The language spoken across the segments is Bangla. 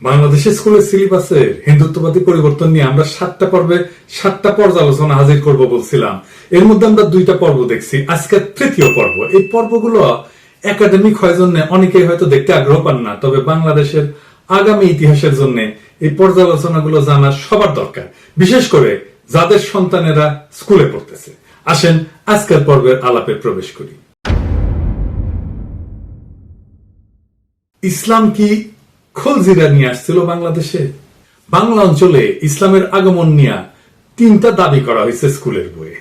বাংলাদেশের স্কুলের সিলেবাসের হিন্দুত্ববাদী পরিবর্তন নিয়ে আমরা সাতটা পর্বে সাতটা পর্যালোচনা হাজির করব বলছিলাম। এর মধ্যে আমরা দুইটা পর্ব দেখছি। আজকের তৃতীয় পর্ব। এই পর্বগুলো একাডেমিক হয় জন্য অনেকেই হয়তো দেখতে আগ্রহ পান না, তবে বাংলাদেশের আগামী ইতিহাসের জন্য এই পর্যালোচনাগুলো জানা সবার দরকার, বিশেষ করে যাদের সন্তানেরা স্কুলে পড়তেছে। আসেন, আজকের পর্বের আলাপে প্রবেশ করি। ইসলাম কি খলজিরা নিয়ে আসছিল বাংলাদেশে। বাংলা অঞ্চলে ইসলামের আগমন নিয়ে তিনটা দাবি করা হয়েছে স্কুলের বইয়ে।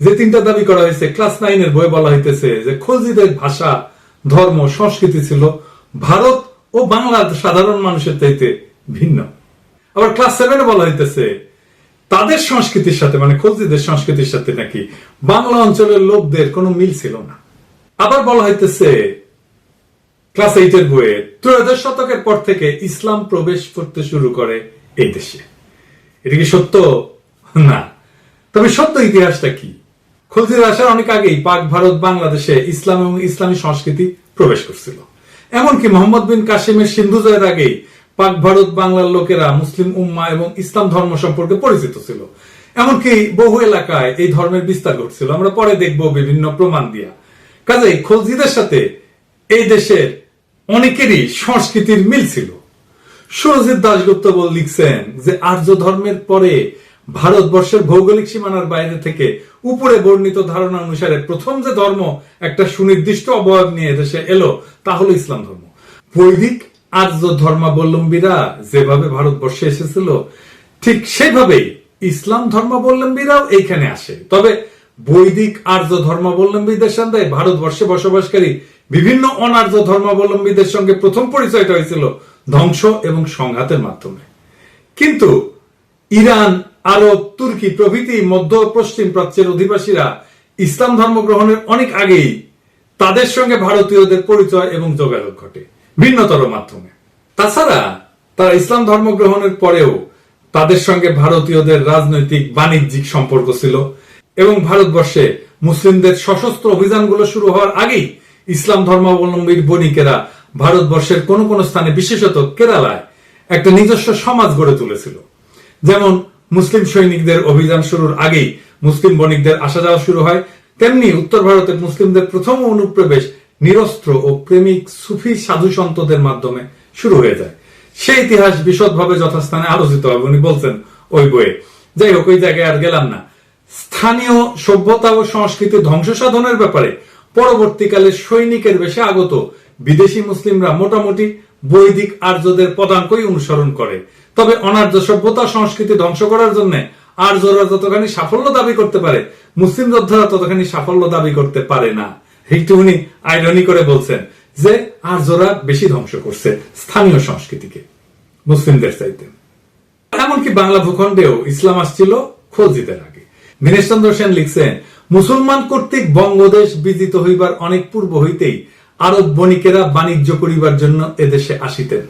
যে তিনটা দাবি করা হয়েছে, ক্লাস নাইনের বইয়ে বলা হইতেছে যে খলজিদের ভাষা, ধর্ম, সংস্কৃতি ছিল ভারত ও বাংলার সাধারণ মানুষের চাইতে ভিন্ন। আবার ক্লাস সেভেনে বলা হইতেছে, তাদের সংস্কৃতির সাথে মানে খলজিদের সংস্কৃতির সাথে নাকি বাংলা অঞ্চলের লোকদের কোনো মিল ছিল না। আবার বলা হইতেছে ক্লাস এইটের বইয়ে ত্রয়োদশ শতকের পর থেকে ইসলাম প্রবেশ করতে শুরু করে এই দেশে। এটা কি সত্য? না। তবে সত্য ইতিহাসটা কি? খলজির আসার অনেক আগেই পাক ভারত বাংলাদেশে ইসলাম এবং ইসলামী সংস্কৃতি প্রবেশ করছিল। এমনকি মোহাম্মদ বিন কাসিমের সিন্ধু জয়ের আগেই পাক ভারত বাংলার লোকেরা মুসলিম উম্মা এবং ইসলাম ধর্ম সম্পর্কে পরিচিত ছিল। এমনকি বহু এলাকায় এই ধর্মের বিস্তার ঘটছিল। আমরা পরে দেখব বিভিন্ন প্রমাণ দিয়া। কাজেই খলজিদের সাথে এই দেশের অনেকেরই সংস্কৃতির মিল ছিল। সুরজিৎ দাশগুপ্ত লিখছেন যে আর্য ধর্মের পরে ভারতবর্ষের ভৌগোলিক সীমানার বাইরে থেকে উপরে বর্ণিত ধারণা অনুসারে প্রথম যে ধর্ম একটা সুনির্দিষ্ট অবয়ব নিয়ে দেশে এলো, তা হলো ইসলাম ধর্ম। বৈদিক আর্য ধর্মাবলম্বীরা যেভাবে ভারতবর্ষে এসেছিল, ঠিক সেভাবেই ইসলাম ধর্মাবলম্বীরাও এইখানে আসে। তবে বৈদিক আর্য ধর্মাবলম্বীদের সঙ্গে ভারতবর্ষে বসবাসকারী বিভিন্ন অনার্য ধর্মাবলম্বীদের সঙ্গে প্রথম পরিচয়টা হয়েছিল ধ্বংস এবং সংঘাতের মাধ্যমে। কিন্তু ইরান, আরব, তুর্কি প্রভৃতি মধ্য পশ্চিম প্রাচ্যের অধিবাসীরা ইসলাম ধর্ম গ্রহণের অনেক আগেই তাদের সঙ্গে ভারতীয়দের পরিচয় এবং যোগাযোগ ঘটে ভিন্নতর মাধ্যমে। তাছাড়া তারা ইসলাম ধর্ম গ্রহণের পরেও তাদের সঙ্গে ভারতীয়দের রাজনৈতিক বাণিজ্যিক সম্পর্ক ছিল এবং ভারতবর্ষে মুসলিমদের সশস্ত্র অভিযানগুলো শুরু হওয়ার আগেই ইসলাম ধর্মাবলম্বীর বণিকেরা ভারতবর্ষের কোন কোন স্থানে, বিশেষত কেরালায়, একটা নিজস্ব সমাজ গড়ে তুলেছিল। যেমন মুসলিম সৈনিকদের অভিযান শুরুর আগেই মুসলিম বণিকদের আসা যাওয়া শুরু হয়, তেমনি উত্তর ভারতের মুসলিমদের প্রথম অনুপ্রবেশ নিরস্ত্র ও প্রেমিক সুফি সাধু সন্তদের মাধ্যমে শুরু হয়ে যায়। সেই ইতিহাস বিশদভাবে যথাস্থানে আলোচিত হবে, উনি বলছেন ওই বইয়ে। যাই হোক, ওই জায়গায় আর গেলাম না। স্থানীয় সভ্যতা ও সংস্কৃতি ধ্বংস সাধনের ব্যাপারে পরবর্তীকালে সৈনিকের বেশে আগত বিদেশি মুসলিমরা মোটামুটি বৈদিক আর্যদের পদাঙ্কই অনুসরণ করে। তবে অনার্য সভ্যতা সংস্কৃতি ধ্বংস করার জন্য আর্যরা যতখানি সাফল্য দাবি করতে পারে, মুসলিম যোদ্ধারা ততখানি সাফল্য দাবি করতে পারে না। একটু উনি আইরনি করে বলছেন যে আর্যরা বেশি ধ্বংস করছে স্থানীয় সংস্কৃতিকে, মুসলিমদের চাইতে। এমনকি বাংলা ভূখণ্ডেও ইসলাম আসছিল খোঁজিদের আগে। দীনেশচন্দ্র সেন লিখছেন মুসলমান কর্তৃক বঙ্গদেশ বিজিত হইবার অনেক পূর্ব হইতেই আরব বণিকেরা বাণিজ্য করিবার জন্য এদেশে আসিতেন।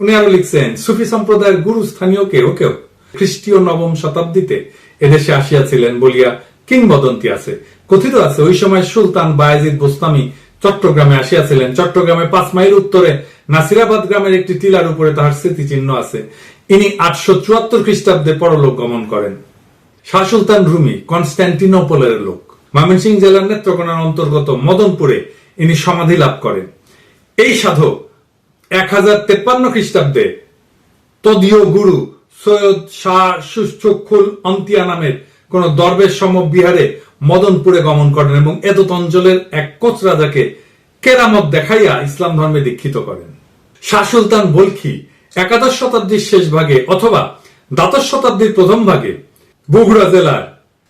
উনি আরও লিখছেন, সুফি সম্প্রদায়ের গুরু স্থানীয় কেউ কেউ খ্রিস্টীয় নবম শতাব্দীতে এদেশে আসিয়াছিলেন বলিয়া কিংবদন্তি আছে। কথিত আছে, ওই সময় সুলতান বায়াজিদ বোস্তামি চট্টগ্রামে আসিয়াছিলেন। চট্টগ্রামে পাঁচ মাইল উত্তরে নাসিরাবাদ গ্রামের একটি টিলার উপরে তাহার স্মৃতিচিহ্ন আছে। ইনি আটশো চুয়াত্তর খ্রিস্টাব্দে পরলোক গমন করেন। শাহ সুলতান রুমি কনস্ট্যান্টিনোপলের লোক। ময়মনসিংহ জেলার নেত্রকোনার অন্তর্গত মদনপুরে ইনি সমাধি লাভ করেন। এই সাধক এক হাজার তেপ্পান্ন খ্রিস্টাব্দে তদীয় গুরু সৈয়দ শাহ সুচক্ষুল অন্তিয়া নামের কোন দরবেশ সম বিহারে মদনপুরে গমন করেন এবং এদত অঞ্চলের এক কোচ রাজাকে কেরামত দেখাইয়া ইসলাম ধর্মে দীক্ষিত করেন। শাহ সুলতান বলখি একাদশ শতাব্দীর শেষ ভাগে অথবা দ্বাদশ শতাব্দীর প্রথম ভাগে বগুড়া জেলার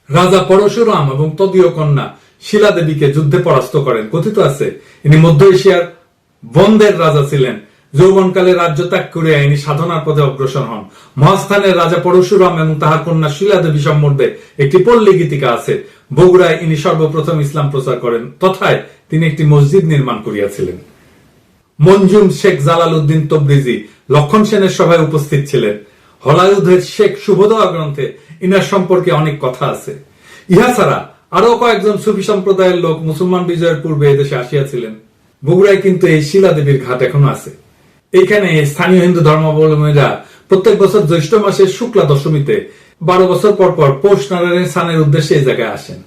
রাজা পরশুরাম এবং তদীয় কন্যা শিলা দেবীকে যুদ্ধে পরাস্ত করেন। কথিত আছে, ইনি মধ্য এশিয়ার বন্দের রাজা ছিলেন। যৌবনকালে রাজ্য ত্যাগ করে ইনি সাধনার পথে অগ্রসর হন। মহাস্থানের রাজা পরশুরাম এবং তাহার কন্যা শিলা দেবী সম্বন্ধে একটি পল্লী গীতিকা আছে। বগুড়ায় ইনি সর্বপ্রথম ইসলাম প্রচার করেন। তথায় তিনি একটি মসজিদ নির্মাণ করিয়াছিলেন। মঞ্জুম শেখ জালাল উদ্দিন তবরিজি লক্ষণ সেনের সভায় উপস্থিত ছিলেন। হলায়ুধের শেখ শুভদোয়া গ্রন্থে ইনার সম্পর্কে অনেক কথা আছে। ইহা ছাড়া আরও কয়েকজন সুফি সম্প্রদায়ের লোক মুসলমান বিজয়ের পূর্বে এদেশে আসিয়াছিলেন। বগুড়ায় কিন্তু এই শিলা দেবীর ঘাট এখনও আছে। এইখানে স্থানীয় হিন্দু ধর্মাবলম্বীরা প্রত্যেক বছর জ্যৈষ্ঠ মাসের শুক্লা দশমীতে বারো বছর পর পর পৌষ নারায়ণের স্থানের উদ্দেশ্যে এই জায়গায় আসেন।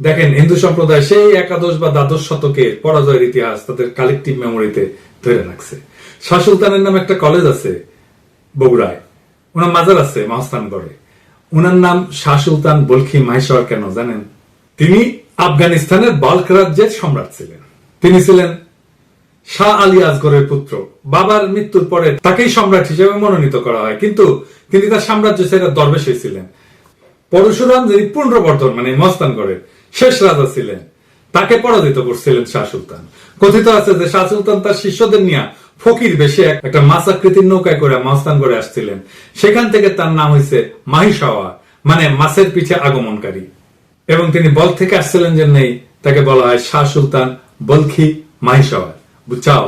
দেখেন, হিন্দু সম্প্রদায় সেই একাদশ বা দ্বাদশ শতকে পরাজয়ের ইতিহাস তাদের কালেকটিভ মেমোরিতে ধরে রাখছে। শাহ সুলতানের নামে একটা কলেজ আছে বগুড়ায়। ওনার মাজার আছে মহাস্থানগড়ে ওনার নাম শাহ সুলতান বলখি মাহেশ্বর কেন জানেন? তিনি আফগানিস্তানের বাল্ক রাজ্যের সম্রাট ছিলেন। তিনি ছিলেন শাহ আলী আসগরের পুত্র। বাবার মৃত্যুর পরে তাকেই সম্রাট হিসেবে মনোনীত করা হয়। কিন্তু তিনি তার সাম্রাজ্য ছেড়ে দরবেশ হয়েছিলেন পরশুরাম যিনি পুনর্বর্ধন মানে মস্তানগড়ের শেষ রাজা ছিলেন, তাকে পরাজিত করছিলেন শাহ সুলতান। কথিত আছে যে শাহ সুলতান তার শিষ্যদের নিয়ে ফকির বেশে একটা মাছ নৌকায় করে মস্তানগড়ে আসছিলেন। সেখান থেকে তার নাম হয়েছে মাহিসাওয়া মানে মাছের পিছে আগমনকারী। এবং তিনি বল থেকে আসছিলেন যে নেই, তাকে বলা হয় শাহ সুলতান বলখি মাহিসাওয়া বুঝাও।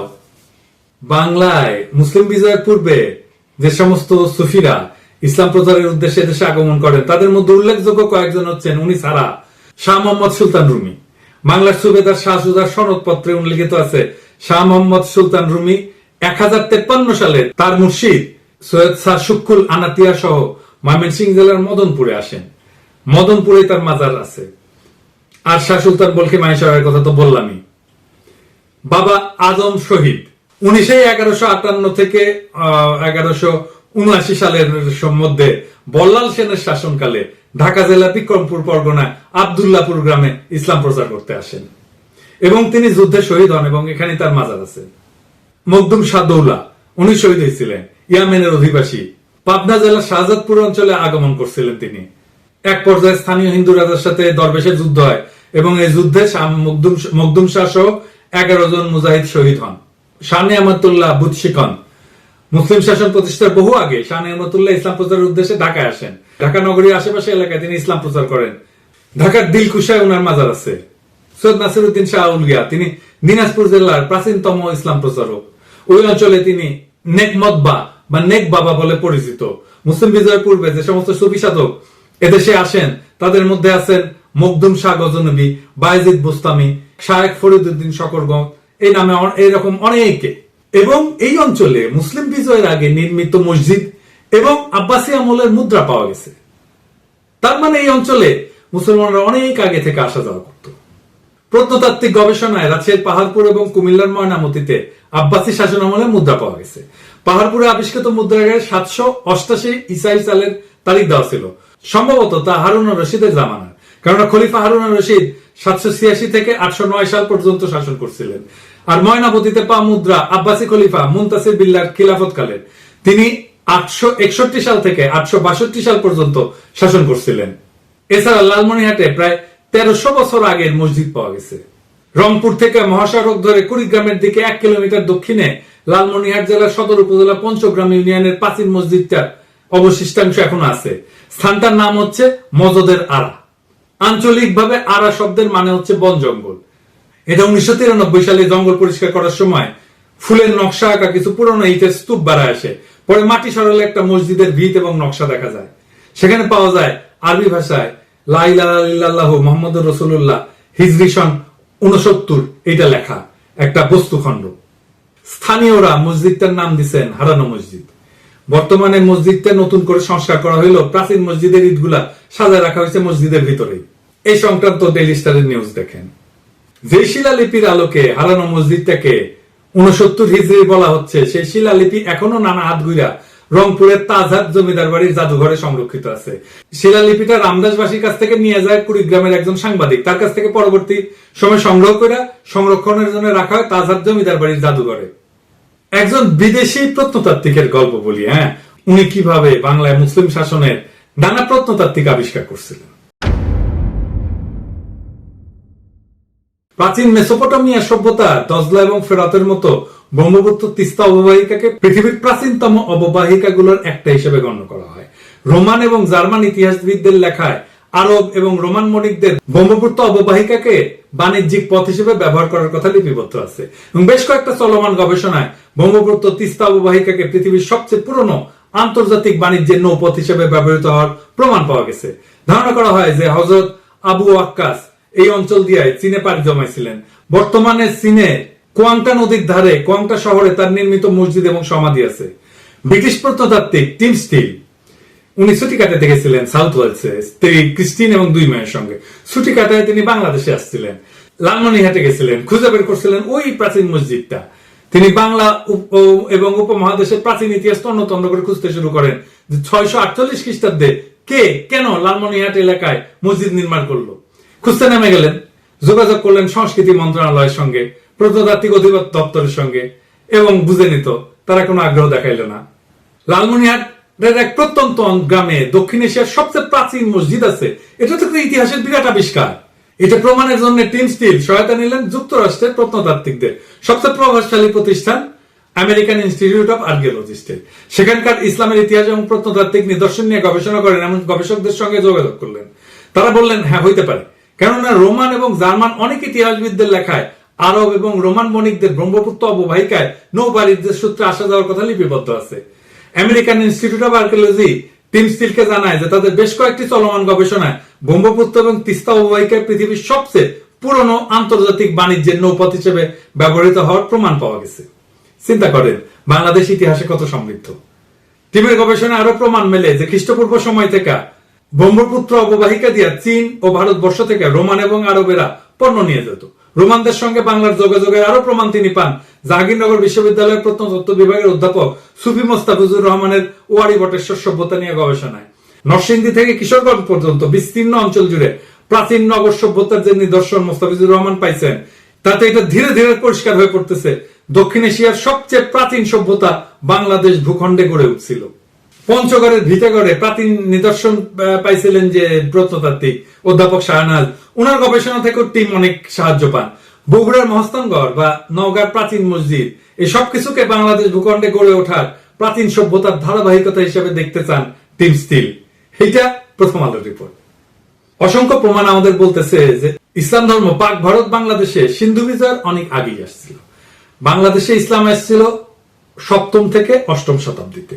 বাংলায় মুসলিম বিজয়ের পূর্বে যে সমস্ত সুফিরা ইসলাম প্রচারের উদ্দেশ্যে দেশে আগমন করেন, তাদের মধ্যে উল্লেখযোগ্য কয়েকজন হচ্ছেন, উনি ছাড়া শাহ মোহাম্মদ সুলতান রুমি। বাংলার সুবেদার শাহ সুজার সনদপত্রে উল্লেখিত আছে শাহ মোহাম্মদ সুলতান রুমি এক হাজার তেপ্পান্ন সালে তার মুর্শিদ সৈয়দ শাহ শুকুল আনাতিয়া সহ ময়মনসিংহ জেলার মদনপুরে আসেন। মদনপুরে তার মাজার আছে। আর শাহ সুলতান বলকে মাহেশ্বরের কথা তো বললামই। বাবা আজম শহীদ। উনি সেই এগারোশো আটান্ন থেকে এগারোশো উনআশি সালের মধ্যে বল্লাল সেনের শাসনকালে ঢাকা জেলা বিক্রমপুর পরগনায় আবদুল্লাপুর গ্রামে ইসলাম প্রচার করতে আসেন। এবং তিনি যুদ্ধে শহীদ হন এবং এখানে তার মাজার আছে। মকদুম সাদৌলা উনি শহীদ হয়েছিলেন, ইয়ামেনের অধিবাসী। পাবনা জেলার শাহজাদপুর অঞ্চলে আগমন করছিলেন তিনি। এক পর্যায়ে স্থানীয় হিন্দু রাজার সাথে দরবেশের যুদ্ধ হয় এবং এই যুদ্ধে মকদুম শাহ সহ এগারো জন মুজাহিদ শহীদ হন। শাহ নিয়ামতুল্লাহ বুৎসিকন মুসলিম শাসন প্রতিষ্ঠার বহু আগে শাহ নিয়ামতুল্লাহ ইসলাম প্রচারের উদ্দেশ্যে ঢাকায় আসেন। ঢাকা নগরীর আশেপাশে এলাকায় তিনি ইসলাম প্রচার করেন। ঢাকার দিলকুশায় উনার মাজার আছে। সৈয়দ নাসিরুদ্দিন শাহ উলিয়া তিনি দিনাজপুর জেলার প্রাচীনতম ইসলাম প্রচারক। ওই অঞ্চলে তিনি নেকমতবা বা নেক বাবা বলে পরিচিত। মুসলিম বিজয়ের পূর্বে যে সমস্ত সুফি সাধক এদেশে আসেন, তাদের মধ্যে আছেন মকদুম শাহ গজনবী বায়জিদ বুস্তামি, শায়েখ ফরিদুদ্দিন শকরগঞ্জ এই নামে এরকম অনেকে। এবং এই অঞ্চলে মুসলিম বিজয়ের আগে নির্মিত মসজিদ এবং আব্বাসী আমলের মুদ্রা পাওয়া গেছে। তার মানে এই অঞ্চলে মুসলমানরা অনেক আগে থেকে আসা যাওয়া করত। প্রত্নতাত্ত্বিক গবেষণায় রাজশাহীর পাহাড়পুর এবং কুমিল্লার ময়নামতিতে আব্বাসী শাসন আমলে মুদ্রা পাওয়া গেছে। পাহাড়পুরে আবিষ্কৃত মুদ্রাগারে সাতশো অষ্টাশি ইসাই সালের তারিখ দেওয়া ছিল। সম্ভবত তা হারুন রশিদের জামানা কেননা খলিফা হারুন রশিদ সাতশো ছিয়াশি থেকে আটশো নয় সাল পর্যন্ত শাসন করছিলেন। আর ময়নামতিতে পা মুদ্রা আব্বাসী খলিফা মুন্তাসির বিল্লার খিলাফত কালের তিনি আটশো একষট্টি সাল থেকে আটশো বাষট্টি সাল পর্যন্ত শাসন করছিলেন। এছাড়া লালমনিহাটে প্রায় তেরোশো বছর আগের মসজিদ পাওয়া গেছে। রংপুর থেকে মহাসড়ক ধরে কুড়িগ্রামের দিকে এক কিলোমিটার দক্ষিণে লালমনিহাট জেলার সদর উপজেলা পঞ্চগ্রাম ইউনিয়নের প্রাচীন মসজিদটা অবশিষ্টাংশ এখন আছে। স্থানটার নাম হচ্ছে মজদের আড়া আঞ্চলিকভাবে আড়া শব্দের মানে হচ্ছে বন জঙ্গল। এটা উনিশশো তিরানব্বই সালে জঙ্গল পরিষ্কার করার সময় ফুলের নকশা আঁকা কিছু পুরনো ইটের স্তূপ বাড়া আসে। পরে মাটি সরালে একটা মসজিদের ভিত এবং নকশা দেখা যায়। সেখানে পাওয়া যায় আরবি ভাষায় লাইলাহ মোহাম্মদ রসুল্লাহ হিজরি উনসত্তর এটা লেখা, একটা বস্তুখণ্ড। স্থানীয়রা মসজিদটার নাম দিচ্ছেন হারানো মসজিদ। বর্তমানে মসজিদটা নতুন করে সংস্কার করা হইল, প্রাচীন মসজিদের ইটগুলা সাজায় রাখা হয়েছে মসজিদের ভিতরেই। এই সংক্রান্ত ডেইলি স্টারের নিউজ দেখেন। যে শিলালিপির আলোকে হারানো মসজিদটাকে উনসত্তর হিজড়ি বলা হচ্ছে, সেই শিলালিপি এখনও নানা হাত গুইরা রংপুরের তাজহাট জমিদার বাড়ির জাদুঘরে সংরক্ষিত আছে। শিলালিপিটা রামদাসবাসীর কাছ থেকে নিয়ে যায় কুড়িগ্রামের একজন সাংবাদিক। তার কাছ থেকে পরবর্তী সময় সংগ্রহ করে সংরক্ষণের জন্য রাখা হয় তাজহাট জমিদার বাড়ির জাদুঘরে। একজন বিদেশি প্রত্নতাত্ত্বিকের গল্প বলি হ্যাঁ? উনি কীভাবে বাংলায় মুসলিম শাসনের নানা প্রত্নতাত্ত্বিক আবিষ্কার করছিলেন। প্রাচীন মেসোপটামিয়া সভ্যতা দজলা এবং ফেরাতের মতো ব্রহ্মপুত্র তিস্তা অববাহিকাকে পৃথিবীর প্রাচীনতম অববাহিকাগুলোর একটা হিসেবে গণ্য করা হয়। রোমান এবং জার্মান ইতিহাসবিদদের লেখায় আরব এবং রোমান মণিকদের ব্রহ্মপুত্র অববাহিকাকে বাণিজ্যিক পথ হিসেবে ব্যবহার করার কথা লিপিবদ্ধ আছে। এবং বেশ কয়েকটা চলমান গবেষণায় ব্রহ্মপুত্র তিস্তা অববাহিকাকে পৃথিবীর সবচেয়ে পুরনো আন্তর্জাতিক বাণিজ্যের নৌপথ হিসেবে ব্যবহৃত হওয়ার প্রমাণ পাওয়া গেছে। ধারণা করা হয় যে হজরত আবু আক্কাস এই অঞ্চল দিয়ে চীনে পাড়ি জমাইছিলেন। বর্তমানে চীনে কোয়াংটা নদীর ধারে, কোয়াংটা শহরে তার নির্মিত মসজিদ এবং সমাধি আছে। ব্রিটিশ প্রত্নতাত্ত্বিক টিম স্টিল উনি ছুটি কাটাতে গেছিলেন সাউথ ওয়েলসে, স্ত্রী ক্রিস্টিন এবং দুই মেয়ের সঙ্গে। ছুটি কাটায় তিনি বাংলাদেশে আসছিলেন। লালমনিহাটে গেছিলেন, খুঁজে বের করছিলেন ওই প্রাচীন মসজিদটা। তিনি বাংলা এবং উপমহাদেশের প্রাচীন ইতিহাস তন্ন তন্ন করে খুঁজতে শুরু করেন যে ছয়শো আটচল্লিশ খ্রিস্টাব্দে কে কেন লালমনিহাট এলাকায় মসজিদ নির্মাণ করল। খুঁজতে নেমে গেলেন, যোগাযোগ করলেন সংস্কৃতি মন্ত্রণালয়ের সঙ্গে। প্রত্নতাত্ত্বিক অধিদপ্তর দপ্তরের সঙ্গে, এবং বুঝে নিত, তারা কোনো আগ্রহ দেখাইল না। লালমনিহাটের এক প্রত্যন্ত গ্রামে দক্ষিণ এশিয়ার সবচেয়ে প্রাচীন মসজিদ আছে। এটা তো ইতিহাসের বিরাট আবিষ্কার। এটা প্রমাণের জন্য টিম স্টিল সহায়তা নিলেন যুক্তরাষ্ট্রের প্রত্নতাত্ত্বিকদের। সবচেয়ে প্রভাবশালী প্রতিষ্ঠান আমেরিকান ইনস্টিটিউট অফ আর্কিওলজিস্টের সেখানকার ইসলামের ইতিহাস এবং প্রত্নতাত্ত্বিক নিদর্শন নিয়ে গবেষণা করেন, এমন গবেষকদের সঙ্গে যোগাযোগ করলেন। তারা বললেন হ্যাঁ হইতে পারে। কেননা রোমান এবং জার্মান অনেক ইতিহাসবিদদের লেখায় আরব এবং রোমান বণিকদের ব্রহ্মপুত্র অববাহিকায় নৌবাণিজ্যের সূত্রে আসা যাওয়ার কথা লিপিবদ্ধ আছে। American Institute of Archaeology team স্টিলকে জানায় যে তাদের বেশ কয়েকটি চলমান গবেষণায় ব্রহ্মপুত্র এবং তিস্তা অববাহিকায় পৃথিবীর সবচেয়ে পুরনো আন্তর্জাতিক বাণিজ্যের নৌপথ হিসেবে ব্যবহৃত হওয়ার প্রমাণ পাওয়া গেছে। চিন্তা করেন, বাংলাদেশ ইতিহাসে কত সমৃদ্ধ। টিমের গবেষণায় আরও প্রমাণ মেলে যে খ্রিস্টপূর্ব সময় থেকে ব্রহ্মপুত্র অববাহিকা দিয়া চীন ও ভারতবর্ষ থেকে রোমান এবং আরবেরা পণ্য নিয়ে যেত। রোমানদের সঙ্গে বাংলার যোগাযোগের আরও প্রমাণ তিনি পান। জাহাঙ্গীরনগর বিশ্ববিদ্যালয়ের প্রত্নতত্ত্ব বিভাগের অধ্যাপক সুফি মোস্তাফিজুর রহমানের ওয়ারি বটেশ্বর সভ্যতা নিয়ে গবেষণায়। নরসিংদী থেকে কিশোরগঞ্জ পর্যন্ত বিস্তীর্ণ অঞ্চল জুড়ে প্রাচীন নগর সভ্যতার যে নিদর্শন মোস্তাফিজুর রহমান পাইছেন, তাতে এটা ধীরে ধীরে পরিষ্কার হয়ে পড়তেছে। দক্ষিণ এশিয়ার সবচেয়ে প্রাচীন সভ্যতা বাংলাদেশ ভূখণ্ডে গড়ে উঠছিল। পঞ্চগড়ের ভিটাগড়ে প্রাচীন নিদর্শন পাইছিলেন যে প্রত্নতাত্ত্বিক অধ্যাপক শাহনাজ। ওনার গবেষণা থেকেও টিম অনেক সাহায্য পান। বগুড়ার মহস্তানগড় বা নওগাঁর প্রাচীন মসজিদ, এই সব কিছুকে বাংলাদেশ ভূখণ্ডে গড়ে ওঠার প্রাচীন সভ্যতার ধারাবাহিকতা হিসেবে দেখতে চান টিম স্টিল। এটা প্রথম আলোর রিপোর্ট। অসংখ্য প্রমাণ আমাদের বলতেছে যে ইসলাম ধর্ম পাক ভারত বাংলাদেশে সিন্ধু বিজয়ের অনেক আগেই আসছিল। বাংলাদেশে ইসলাম এসেছিল সপ্তম থেকে অষ্টম শতাব্দীতে।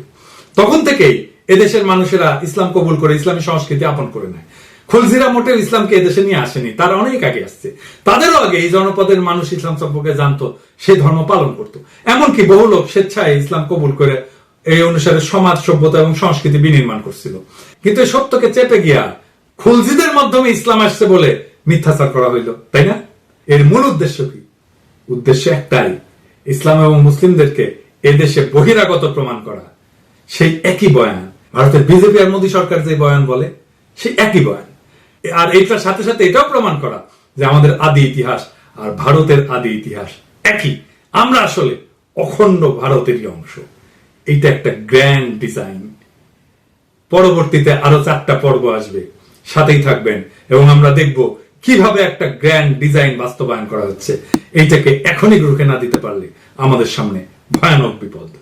তখন থেকেই এদেশের মানুষেরা ইসলাম কবুল করে, ইসলামী সংস্কৃতি আপন করে নেয়। খুলজিরা মোটেও ইসলামকে এদেশে নিয়ে আসেনি, তারা অনেক আগে আসছে। তাদেরও আগে এই জনপদের মানুষ ইসলাম সম্পর্কে জানতো সেই ধর্ম পালন করত। এমনকি বহু লোক স্বেচ্ছায় ইসলাম কবুল করে এই অনুসারে সমাজ, সভ্যতা এবং সংস্কৃতি বিনির্মাণ করছিল। কিন্তু এই সত্যকে চেপে গিয়া খুলজিদের মাধ্যমে ইসলাম আসছে বলে মিথ্যাচার করা হইল, তাই না? এর মূল উদ্দেশ্য কি? উদ্দেশ্য একটাই, ইসলাম এবং মুসলিমদেরকে এদেশে বহিরাগত প্রমাণ করা। সেই একই বয়ান। ভারতের বিজেপি আর মোদী সরকার যে বয়ান বলে, সেই একই বয়ান। আর এটার সাথে সাথে এটাও প্রমাণ করা যে আমাদের আদি ইতিহাস আর ভারতের আদি ইতিহাস একই। আমরা আসলে অখণ্ড ভারতেরই অংশ। এইটা একটা গ্র্যান্ড ডিজাইন পরবর্তীতে আরও চারটা পর্ব আসবে। সাথেই থাকবেন এবং আমরা দেখব কীভাবে একটা গ্র্যান্ড ডিজাইন বাস্তবায়ন করা হচ্ছে। এইটাকে এখনই রুখে না দিতে পারলে আমাদের সামনে ভয়ানক বিপদ।